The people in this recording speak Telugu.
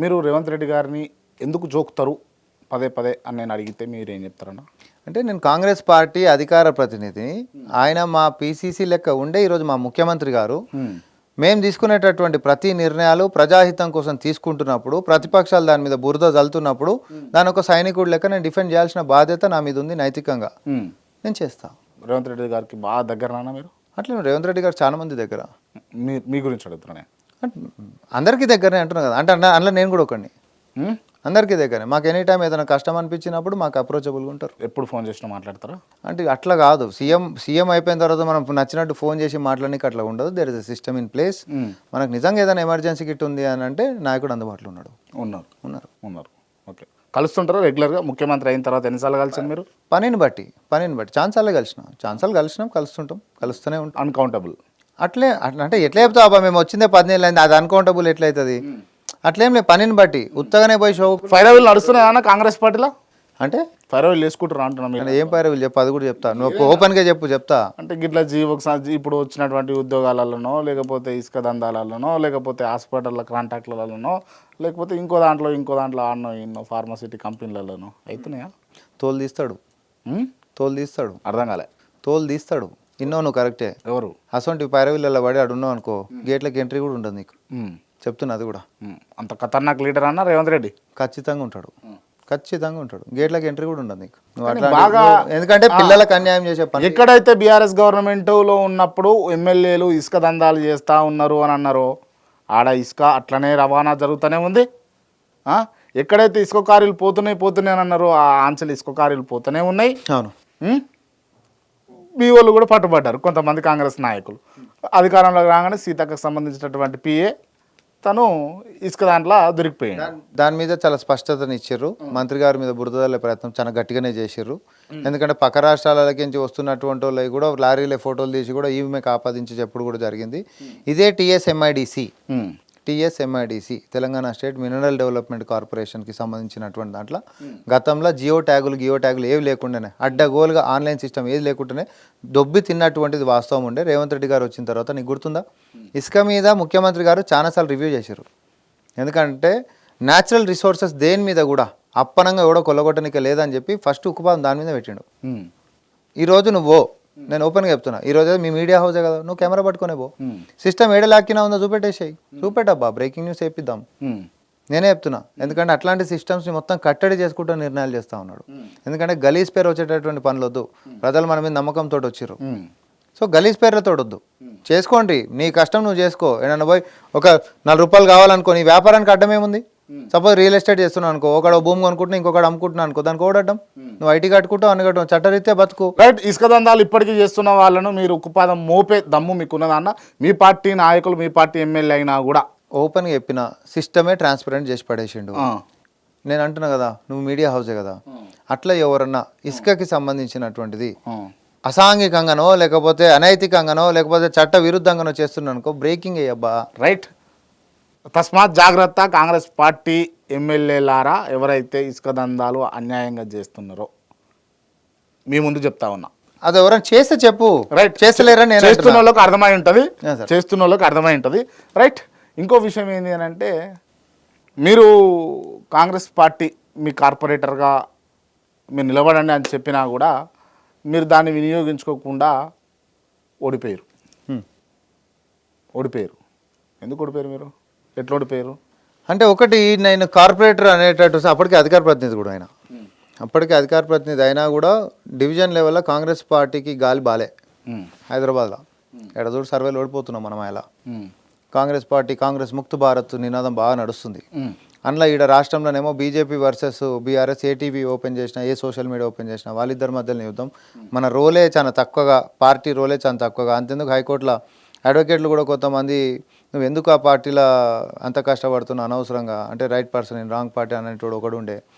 మీరు రేవంత్ రెడ్డి గారిని ఎందుకు జోకుతారు పదే పదే అని నేను అడిగితే మీరు ఏం చెప్తారన్నా? అంటే నేను కాంగ్రెస్ పార్టీ అధికార ప్రతినిధిని ఆయన మా పీసీసీ లెక్క ఉండే ఈరోజు మా ముఖ్యమంత్రి గారు. మేము తీసుకునేటటువంటి ప్రతి నిర్ణయాలు ప్రజాహితం కోసం తీసుకుంటున్నప్పుడు ప్రతిపక్షాలు దాని మీద బురద జల్లుతున్నప్పుడు దాని ఒక సైనికుడు లెక్క నేను డిఫెండ్ చేయాల్సిన బాధ్యత నా మీద ఉంది నైతికంగా. నేను చేస్తా. రేవంత్ రెడ్డి గారికి బాగా దగ్గరనా మీరు? అట్లా రేవంత్ రెడ్డి గారు చాలా మంది దగ్గర. మీ గురించి అడుగుతున్నానే అందరికీ దగ్గరనే అంటున్నా కదా. అంటే అందులో నేను కూడా ఒకడిని? అందరికీ దగ్గరే మాకు ఎనీ టైం ఏదైనా కష్టం అనిపించినప్పుడు మాకు అప్రోచబుల్గా ఉంటారు. ఎప్పుడు ఫోన్ చేసినా మాట్లాడతారా? అంటే అట్లా కాదు. సీఎం సీఎం అయిపోయిన తర్వాత మనం నచ్చినట్టు ఫోన్ చేసి మాట్లాడడానికి అట్లా ఉండదు. There is a system in place. మనకు నిజంగా ఏదైనా ఎమర్జెన్సీ కిట్ ఉంది అని అంటే నాయకుడు అందుబాటులో ఉన్నాడు. ఉన్నారు. ఉన్నారు. ఉన్నారు. ఓకే. కలుస్తుంటారా రెగ్యులర్గా ముఖ్యమంత్రి అయిన తర్వాత ఎన్నిసార్లు కలిసారు మీరు? పనిని బట్టి పనిని బట్టి. ఛాన్సాలే కలిసినాం. ఛాన్సాలు కలిసినాం కలుస్తుంటాం కలుస్తూనే ఉంటాం. అన్కౌంటబుల్ అట్లే అట్లా అంటే ఎట్లా చెప్తావు అబ్బా మేము వచ్చిందే పదిహేను అయింది అది అన్కౌంటబుల్ ఎట్లయితుంది? అట్లేం లేదు పనిని బట్టి. ఉత్తగానే పోయి షో ఫైరవిల్ నడుస్తున్నాయా కాంగ్రెస్ పార్టీలో? అంటే? ఫైరవిల్ వేసుకుంటారా అంటున్నా మీరు. అంటే ఏం పైరు చెప్పు అది కూడా చెప్తా. నువ్వు ఓపెన్గా చెప్పు చెప్తా. అంటే గిట్లా జీవోకి సం- ఇప్పుడు వచ్చినటువంటి ఉద్యోగాలలోనో లేకపోతే ఇసుక దందాలలోనో లేకపోతే హాస్పిటల్ కాంట్రాక్ట్లలోనో లేకపోతే ఇంకో దాంట్లో ఇంకో దాంట్లో ఆడనో ఇన్నో ఫార్మసిటీ కంపెనీలలోనో అవుతున్నాయా తోలు తీస్తాడు? తోలు తీస్తాడు. అర్థం కాలే. తోలు తీస్తాడు. ఇన్నో నువ్వు కరెక్టే. ఎవరు? అసొంటి పైరవిల్లలో పడి ఆడున్నావు అనుకో గేట్లకి ఎంట్రీ కూడా ఉంటుంది నీకు. చెప్తున్నా అది కూడా. అంత ఖతర్నాక్ లీడర్ అన్న రేవంత్ రెడ్డి? ఖచ్చితంగా ఉంటాడు. ఖచ్చితంగా ఉంటాడు. గేట్లకి ఎంట్రీ కూడా ఉండదు నీకు. నువ్వు బాగా- ఎందుకంటే పిల్లలకు అన్యాయం చేసే పని. ఎక్కడైతే బీఆర్ఎస్ గవర్నమెంట్లో ఉన్నప్పుడు ఎమ్మెల్యేలు ఇసుక దందాలు చేస్తూ ఉన్నారు అని అన్నారు ఆడ ఇసుక అట్లనే రవాణా జరుగుతూనే ఉంది? ఎక్కడైతే ఇసుక కారీలు పోతున్నాయి పోతున్నాయి అని అన్నారు ఆ ఆంచలు ఇసుక కారీలు పోతూనే ఉన్నాయి. అవును? మీ వాళ్ళు కూడా పట్టుబడ్డారు కొంతమంది కాంగ్రెస్ నాయకులు. అధికారంలోకి రాగానే సీతకు సంబంధించినటువంటి పిఏ తను ఇసుక దాంట్లో దొరికిపోయాడు. దాని మీద చాలా స్పష్టతని ఇచ్చారు. మంత్రి గారి మీద బురదలే ప్రయత్నం చాలా గట్టిగానే చేసిర్రు ఎందుకంటే పక్క రాష్ట్రాలకి నుంచి వస్తున్నటువంటి వాళ్ళకి కూడా లారీలే ఫోటోలు తీసి కూడా ఈమెకు ఆపాదించి చెప్పుడు కూడా జరిగింది. ఇదే TSMIDC. TSMIDC Telangana state mineral development కార్పొరేషన్కి సంబంధించినటువంటి దాంట్లో గతంలో జియో ట్యాగులు గియో ట్యాగులు ఏవి లేకుండానే అడ్డగోలుగా ఆన్లైన్ సిస్టమ్ ఏది లేకుండానే దొబ్బి తిన్నటువంటిది వాస్తవం ఉండే రేవంత్ రెడ్డి గారు వచ్చిన తర్వాత నీకు గుర్తుందా ఇసుక మీద ముఖ్యమంత్రి గారు చాలాసార్లు రివ్యూ చేశారు ఎందుకంటే న్యాచురల్ రిసోర్సెస్ దేని మీద కూడా అప్పనంగా ఎవడో కొల్లగొట్టనిక లేదని చెప్పి ఫస్ట్ ఉక్కుపాదం దాని మీద పెట్టిండు. ఈరోజు నువ్వు. నేను ఓపెన్గా చెప్తున్నా. ఈరోజు మీ మీడియా హౌసే కదా నువ్వు కెమెరా పట్టుకునే పో. సిస్టమ్ ఏడ లాక్కినా ఉందో చూపెట్టేసాయి. చూపెట్టబ్బా బ్రేకింగ్ న్యూస్ వేపిద్దాం ఉమ్. నేనే చెప్తున్నా. ఎందుకంటే అట్లాంటి సిస్టమ్స్ని మొత్తం కట్టడి చేసుకుంటూ నిర్ణయాలు చేస్తూ ఉన్నాడు. ఎందుకంటే గలీజ్ పేరు వచ్చేటటువంటి పనులు వద్దు ప్రజలు మన మీద నమ్మకంతో వచ్చిర్రు. సో గలీజ్ పేర్లతో వద్దు చేసుకోండి. నీ కష్టం నువ్వు చేసుకో. ఏదన్నా పోయి ఒక నాలుగు రూపాయలు కావాలనుకో నీ వ్యాపారానికి అడ్డం ఏముంది? సపోజ్ రియల్ ఎస్టేట్ చేస్తున్నావు అనుకో ఒకడు భూమి కొనుక్కుంటున్నా ఇంకొకటి అమ్ముకుంటున్నా అనుకో దానికి ఒకటి అడ్డం. నువ్వు ఐటీ కట్టుకుంటావు అన్ని కట్టు చట్టరీత్యా బతుకు. రైట్ ఇసుక దందాలు ఇప్పటికీ చేస్తున్న వాళ్ళను మీరు ఉక్కుపాదం మోపే దమ్ము మీకున్నదన్న మీ పార్టీ నాయకులు మీ పార్టీ ఎమ్మెల్యే అయినా కూడా. ఓపెన్గా చెప్పిన సిస్టమే ట్రాన్స్పరెంట్ చేసి పడేసిండు. నేను అంటున్నా కదా నువ్వు మీడియా హౌసే కదా. అట్లా ఎవరన్నా ఇసుకకి సంబంధించినటువంటిది. అసాంఘికంగానో లేకపోతే అనైతికంగానో లేకపోతే చట్ట విరుద్ధంగానో చేస్తున్నా అనుకో బ్రేకింగ్ అయ్యబ్బా రైట్ తస్మాత్ జాగ్రత్త కాంగ్రెస్ పార్టీ ఎమ్మెల్యేలారా ఎవరైతే ఇసుక దందాలు అన్యాయంగా చేస్తున్నారో? మీ ముందు చెప్తా ఉన్నా. అది ఎవరైనా చేస్తే చెప్పు. రైట్ చేస్తలేరా నేను చేస్తున్న. వాళ్ళకి అర్థమై ఉంటుంది. చేస్తున్న వాళ్ళకి అర్థమై ఉంటుంది. రైట్ ఇంకో విషయం ఏంటి అని అంటే మీరు కాంగ్రెస్ పార్టీ మీ కార్పొరేటర్గా మీరు నిలబడండి అని చెప్పినా కూడా మీరు దాన్ని వినియోగించుకోకుండా ఓడిపోయారు. హ్మ్. ఓడిపోయారు. ఎందుకు ఓడిపోయారు మీరు? ఎట్లా ఓడిపోయారు అంటే ఒకటి నేను కార్పొరేటర్ అనేటట్టు అప్పటికి అధికార ప్రతినిధి కూడా ఆయన. అప్పటికి అధికార ప్రతినిధి అయినా కూడా డివిజన్ లెవెల్లో కాంగ్రెస్ పార్టీకి గాలి బాలే. హైదరాబాద్లో. ఎక్కడ చూడు సర్వేలు ఓడిపోతున్నాం మనం ఉమ్, కాంగ్రెస్ పార్టీ కాంగ్రెస్ ముక్త్ భారత్ నినాదం బాగా నడుస్తుంది. అందులో ఈడ రాష్ట్రంలోనేమో BJP versus BRS ATV open చేసినా ఏ సోషల్ మీడియా ఓపెన్ చేసినా వాళ్ళిద్దరి మధ్యలో యుద్ధం మన రోలే చాలా తక్కువగా పార్టీ రోలే చాలా తక్కువగా. అంతెందుకు హైకోర్టులో అడ్వకేట్లు కూడా కొంతమంది నువ్వు ఎందుకు ఆ పార్టీలో అంత కష్టపడుతున్నావు అనవసరంగా? అంటే రైట్ పర్సన్ రాంగ్ పార్టీ అనేటోడు ఒకడు ఉండే